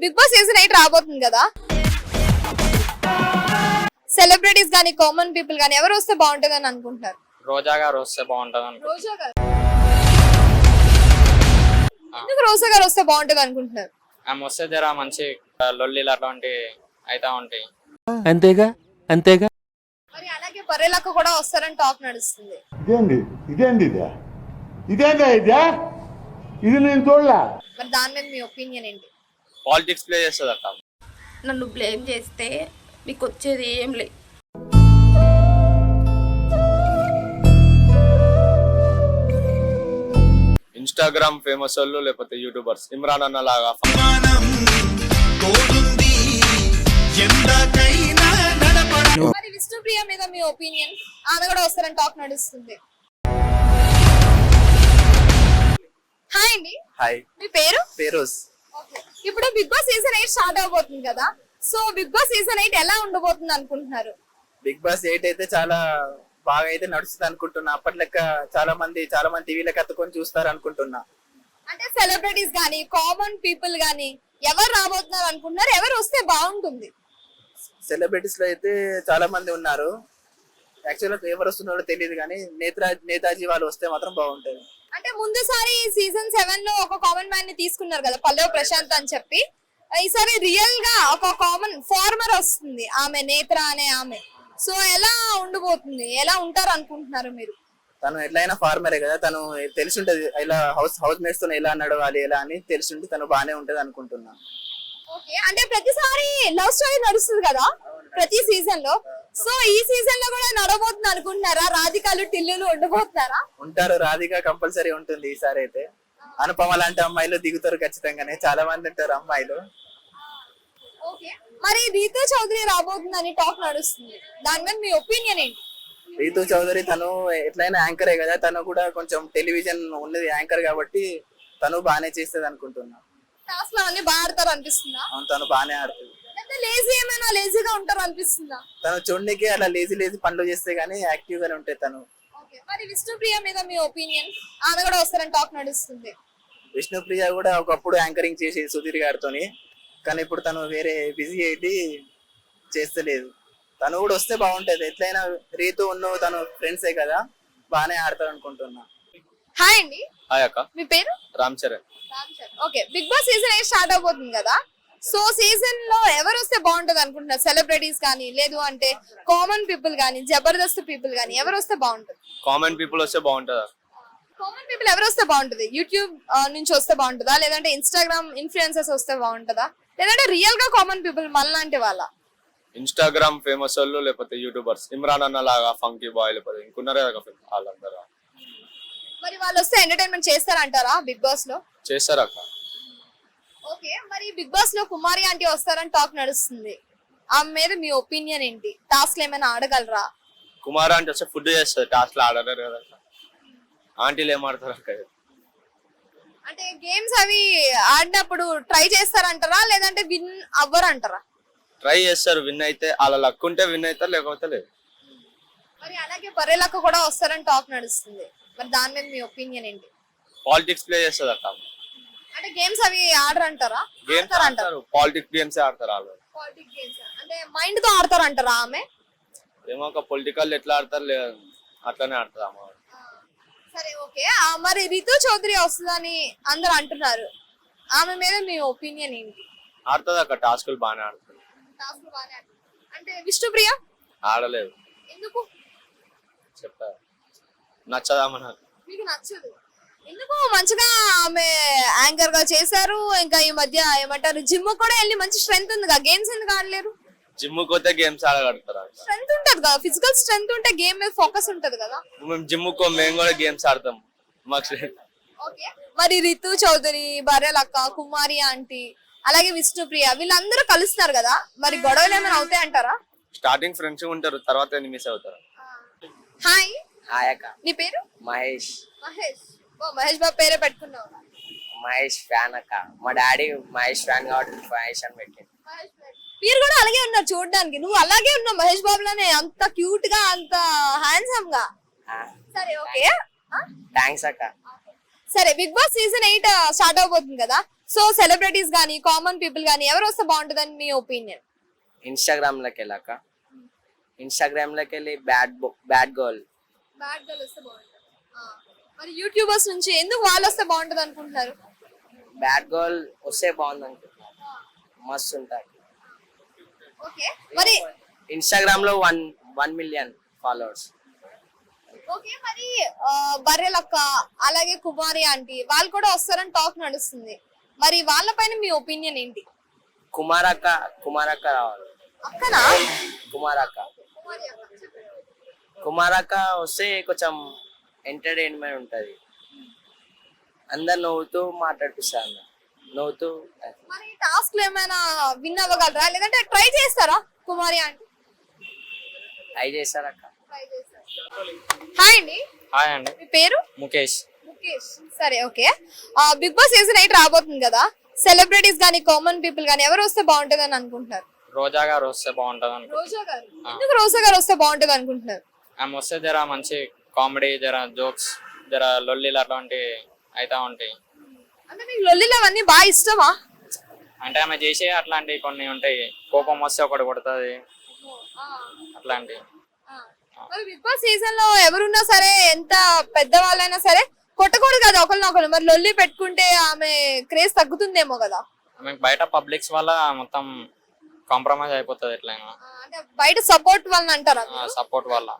Big Boss season eight రాబోతుంది కదా? Celebrities కానీ కామన్ పీపుల్ కానీ ఎవరు వస్తే బాగుంటుంది అని అనుకుంటున్నారు? రోజా గారు వస్తే బాగుంటది రోజా గారు. ఎందుకు రోజా గారు వస్తే బాగుంటుంది అనుకుంటున్నారు? ఆమె వస్తే జర మంచి లొల్లిలు అట్లాంటి అయితా ఉంటాయి. అంతేగా? అంతేగా? మరి అలాగే బర్రెలక్క కూడా వస్తారని టాక్ నడుస్తుంది. ఇదేంది? ఇదేంది ఇదే? ఇదేందా ఇదే? ఇది నేను చూడలే? మరి దాని మీద మీ ఒపీనియన్ ఏంటి? పాలిటిక్స్ ప్లే చేస్తుంది అక్క. నన్ను బ్లేమ్ చేస్తే మీకు వచ్చేది ఏం లేదు ఇన్స్టాగ్రామ్ ఫేమస్ వాళ్ళు లేకపోతే యూట్యూబర్స్ ఇమ్రాన్ అన్న లాగా మరి విష్ణుప్రియ మీద మీ ఒపీనియన్ ఆమె కూడా వస్తారని టాక్ నడుస్తుంది. హాయ్ అండి. హాయ్ మీ పేరు? ఫేరోజ్ Okay. ఇప్పుడు Bigg Boss season eight start అవబోతుంది కదా. So Bigg Boss season eight ఎలా ఉండబోతుంది అనుకుంటున్నారు? బిగ్ బాస్ ఎయిట్ అయితే చాలా బాగా అయితే నడుస్తుంది అనుకుంటున్నా. అప్పటి లెక్క చాలా మంది చాలా మంది టీవీలకు అత్తుకొని చూస్తారు అనుకుంటున్నా. అంటే సెలబ్రిటీస్ కానీ కామన్ పీపుల్ కానీ ఎవరు రాబోతున్నారు అనుకుంటున్నారు? ఎవరు వస్తే బాగుంటుంది? సెలబ్రిటీస్లో అయితే చాలా మంది ఉన్నారు. యాక్చువల్గా ఎవరు వస్తున్నారో తెలియదు కానీ నేత్రా నేతాజీ వాళ్ళు వస్తే మాత్రం బాగుంటుంది. అంటే ముందుసారి సీజన్ సెవెన్లో ఒక కామన్ మ్యాన్ని తీసుకున్నారు కదా పల్లెవ ప్రశాంత్ అని చెప్పి. ఈసారి రియల్గా ఒక కామన్ ఫార్మర్ వస్తుంది ఆమె నేత్ర అనే ఆమె. సో ఎలా ఉండబోతుంది ఎలా ఉంటారు అనుకుంటున్నారు మీరు? తను ఎట్లయినా ఫార్మరే కదా తను తెలిసి ఉంటది ఇలా హౌస్ హౌస్ మేట్స్తో ఎలా నడవాలి ఎలా అని తెలిసి ఉంటే తను బాగానే ఉంటది అనుకుంటున్నా. ఓకే అంటే ప్రతిసారి లవ్ స్టోరీ నడుస్తుంది కదా ప్రతి సీజన్లో. సో ఈ సీజన్లో కూడా నడబోతుంది అనుకుంటున్నారా? రాధికాలు టిల్లులు ఉండబోతున్నారా ఉంటారు. రాధిక కంపల్సరీ ఉంటుంది ఈసారి అయితే. అనుపమ లాంటి అమ్మాయిలు దిగుతారు ఖచ్చితంగానే. చాలా మంది ఉంటారు అమ్మాయిలు. మరి రీతు చౌదరి రాబోతుందని టాక్ నడుస్తుంది. దాని మీద మీ ఒపీనియన్ ఏంటి? రీతు చౌదరి తను ఎట్లయినా యాంకరే కదా. తను కూడా కొంచెం టెలివిజన్ ఉన్నది యాంకర్ కాబట్టి తను బాగానే చేస్తుంది అనుకుంటున్నా టాస్క్లో అన్ని బాగా ఆడతారు అనిపిస్తుందా అవును తను బాగానే ఆడుతుంది. లేజీ ఏమైనా లేజీగా ఉంటారు అనిపిస్తుందా? తను చూడడానికి అలా లేజీ లేజీ పనులు చేస్తే గానీ యాక్టివ్ గానే ఉంటాయి తను. ఓకే మరి విష్ణుప్రియ మీద మీ ఒపీనియన్ ఆమె కూడా వస్తారని టాక్ నడుస్తుంది. విష్ణుప్రియ కూడా ఒకప్పుడు యాంకరింగ్ చేసి సుధీర్ గారితోని కానీ ఇప్పుడు తను వేరే బిజీ అయితే చేస్తలేదు. తను కూడా వస్తే బాగుంటది. ఎట్లయినా రీతు ఉన్న తను ఫ్రెండ్సే కదా బాగానే ఆడతారు అనుకుంటున్నా. హాయ్ అండి. హాయ్ అక్క. మీ పేరు? Ram Charan. Okay Bigg Boss season eight start అవబోతుంది కదా? సో సీజన్లో ఎవరు వస్తే బాగుంటది అనుకుంటున్నారు? సెలబ్రిటీస్ కానీ లేదు అంటే కామన్ పీపుల్ కానీ జబర్దస్త్ పీపుల్ కానీ ఎవరు వస్తే బాగుంటుంది? కామన్ పీపుల్ వస్తే బాగుంటది? కామన్ పీపుల్ ఎవరు వస్తే బాగుంటుంది యూట్యూబ్ నుంచి వస్తే బాగుంటుందా? లేదంటే ఇన్స్టాగ్రామ్ ఇన్ఫ్లుయెన్సర్స్ వస్తే బాగుంటుందా? లేదంటే రియల్గా కామన్ పీపుల్ మనలాంటి వాళ్ళ? ఇన్స్టాగ్రామ్ ఫేమస్ వాళ్ళు లేకపోతే యూట్యూబర్స్ ఇమ్రాన్ అన్న లాగా ఫంకీ బాయ్ లేకపోతే ఇంకున్నారే వాళ్ళందరూ. మరి వాళ్ళు వస్తే ఎంటర్టైన్మెంట్ చేస్తారంటారా? బిగ్ బాస్లో? చేస్తారు అక్క ఓకే మరి బిగ్ బాస్లో కుమారి ఆంటీ వస్తారని టాక్ నడుస్తుంది. ఆమె మీద మీ ఒపీనియన్ ఏంటి? టాస్క్ ఏమైనా ఆడగలరా? కుమార్ అంటే వస్తే ఫుడ్ చేస్తుంది టాస్క్లో ఆడలేరు కదా ఆంటీలు ఏం ఆడతారు అక్క అంటే గేమ్స్ అవి ఆడినప్పుడు ట్రై చేస్తారంటారా? లేదంటే విన్ అవ్వరంటారా? ట్రై చేస్తారు విన్ అయితే అలా లక్ ఉంటే విన్ అవుతారు లేకపోతే లేదు. మరి అలాగే బర్రెలక్క కూడా వస్తారని టాక్ నడుస్తుంది. మరి దాని మీద మీ ఒపీనియన్ ఏంటి? పాలిటిక్స్ ప్లే చేస్తుంది అక్క అంటే గేమ్స్ అవి ఆడరంటారా? గేమ్స్ ఆడతారంటారా ఆడతారు. పాలిటిక్స్ గేమ్స్ ఆడతారు వాళ్ళు పాలిటిక్స్ గేమ్స్ అంటే మైండ్తో ఆడతారంటారా ఆమె? ఏమో ఒక పొలిటికల్ ఎట్లా ఆడతారు అట్లానే ఆడతారు అమ్మ సరే ఓకే. మరి రితు చౌదరి వస్తుందని అందరు అంటున్నారు. ఆమె మీద మీ ఒపీనియన్ ఏంటి? ఆడుతుంది అక్క టాస్కులు బాగానే ఆడుతుంది. టాస్క్ బాగానే ఆడుతుంది. అంటే విష్ణుప్రియ? ఆడలేదు. ఎందుకు? చెప్తారు నచ్చదామ నాకు మీకు నచ్చదు. ఎందుకు మంచిగా ఆమె యాంకర్గా చేశారు. ఇంకా ఈ మధ్య ఏమంటారు జిమ్ కూడా వెళ్ళి మంచి స్ట్రెంత్ ఉంది కదా గేమ్స్ ఎందుకు ఆడలేరు? జిమ్ పోతే గేమ్స్ ఆడగలుగుతారు అక్క స్ట్రెంత్ ఉంటది కదా. ఫిజికల్ స్ట్రెంత్ ఉంటే గేమ్ మీద ఫోకస్ ఉంటది కదా. మేము జిమ్ కో మేము కూడా గేమ్స్ ఆడతాం. మాకు ఓకే మరి రితు చౌదరి బర్రెలక్క కుమారి ఆంటీ అలాగే విష్ణుప్రియ వీళ్ళందరూ కలుస్తున్నారు కదా. మరి గొడవలు ఏమైనా అవుతాయి అంటారా? స్టార్టింగ్ ఫ్రెండ్స్ ఉంటారు తర్వాత ఎనిమిస్ అవుతారు. హాయ్ హాయక్క నీ పేరు? మహేష్. మహేష్. మహేష్ బాబు పేరే పెట్టుకున్నావు. మహేష్ ఫ్యాన్ అక్క. మా డాడీ మహేష్ ఫ్యాన్ కాబట్టి మహేష్ అని పెట్టింది మీరు కూడా అలాగే ఉన్నారు చూడడానికి. నువ్వు అలాగే ఉన్నావు మహేష్ బాబులోనే అంత క్యూట్గా అంత హ్యాండ్సమ్గా. సరే ఓకే. థ్యాంక్స్ అక్క. సరే Bigg Boss season eight start అవబోతుంది కదా. సో సెలబ్రిటీస్ కానీ కామన్ పీపుల్ కానీ ఎవరు వస్తే బాగుంటుందని మీ ఒపీనియన్ ఇన్స్టాగ్రామ్లోకి వెళ్ళాక ఇన్స్టాగ్రామ్లోకి వెళ్ళి bad bad girl bad girl వస్తే బాగుంటుంది? మరి యూట్యూబర్స్ నుంచి ఎందుకు వాళ్ళు వస్తే బాగుంటుంది అనుకుంటున్నారు? బ్యాడ్ గర్ల్ వస్తే బాగుంది అనుకుంటున్నాను మస్తు ఉంటుంది ఓకే. మరి ఇన్స్టాగ్రామ్లో one one million followers okay మరి ఆ, బర్రెలక్క అలాగే కుమారి ఆంటీ వాళ్ళు కూడా వస్తారని టాక్ నడుస్తుంది. మరి వాళ్ళపైన మీ ఒపీనియన్ ఏంటి? కుమారక్క కుమారక్క రావాలి. అక్కనా? కుమారక్క. కుమారక్క వస్తే కొంచెం ఎంటర్టైన్మెంట్ ఉంటుంది. అందరు నవ్వుతూ మాట్లాడిపిస్తారు నవ్వుతూ మరి టాస్క్లో ఏమైనా విన్ అవ్వగలరా? లేదంటే ట్రై చేస్తారా? కుమారి ఆంటీ. ట్రై చేస్తారక్క హాయ్ అండి. హాయ్ అండి. మీ పేరు? ముఖేష్. ముఖేష్. సరే okay. Bigg Boss season eight రాబోతుంది కదా. సెలబ్రిటీస్ కానీ కామన్ పీపుల్ కానీ ఎవరు వస్తే బాగుంటుంది అని అనుకుంటున్నారు? రోజా గారు వస్తే బాగుంటుంది రోజా గారు. ఎందుకు రోజా గారు వస్తే బాగుంటుంది అనుకుంటున్నారు ఆమె వస్తే జర మంచి కామెడీ జర జోక్స్ జర లొల్లిలు అట్లాంటివి అవుతా ఉంటాయి. అంటే మీకు లొల్లిలు అవన్నీ బాగా ఇష్టమా? అంటే ఆమె చేసే అట్లాంటివి కొన్ని ఉంటాయి. కోపం వస్తే ఒకటి కొడుతుంది. అట్లాంటివి. మరి బిగ్ బాస్ సీజన్లో ఎవరున్నా సరే ఎంత పెద్ద వాళ్ళైనా సరే కొట్టకూడదు కదా ఒకరినొకరు. మరి లొల్లి పెట్టుకుంటే ఆమె క్రేజ్ తగ్గుతుందేమో కదా. ఆమె బయట పబ్లిక్స్ వల్ల మొత్తం కాంప్రమైజ్ అయిపోతుంది ఎట్లయినా. ఆ, అంటే బయట సపోర్ట్ వాళ్ళని అంటారా? సపోర్ట్ వల్ల.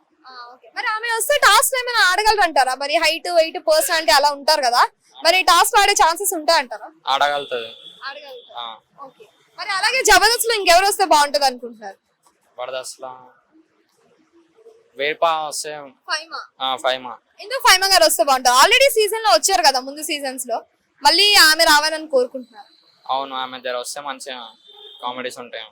మరి ఆమె వస్తే టాస్క్ ఏమైనా ఆడగలరు అంటారా మరి హైట్ వెయిట్ పర్సనాలిటీ అలా ఉంటారు కదా. మరి టాస్క్ ఆడే ఛాన్సెస్ ఉంటాయంటారా? ఆడగలుగుతుంది. ఆ, ఓకే. మరి అలాగే జబర్దస్త్లో ఇంకెవరు వస్తే బాగుంటుంది అనుకుంటున్నారు వరదస్లా వేపా వస్తే ఫైమా? ఫైమా. ఎందుకు ఫైమా గారు వస్తే బాగుంటుంది? ఆల్రెడీ సీజన్లో వచ్చారు కదా ముందు సీజన్స్లో. మళ్ళీ ఆమె రావాలని కోరుకుంటున్నారు. అవును ఆమె జర వస్తే మంచిగా కామెడీస్ ఉంటాయి.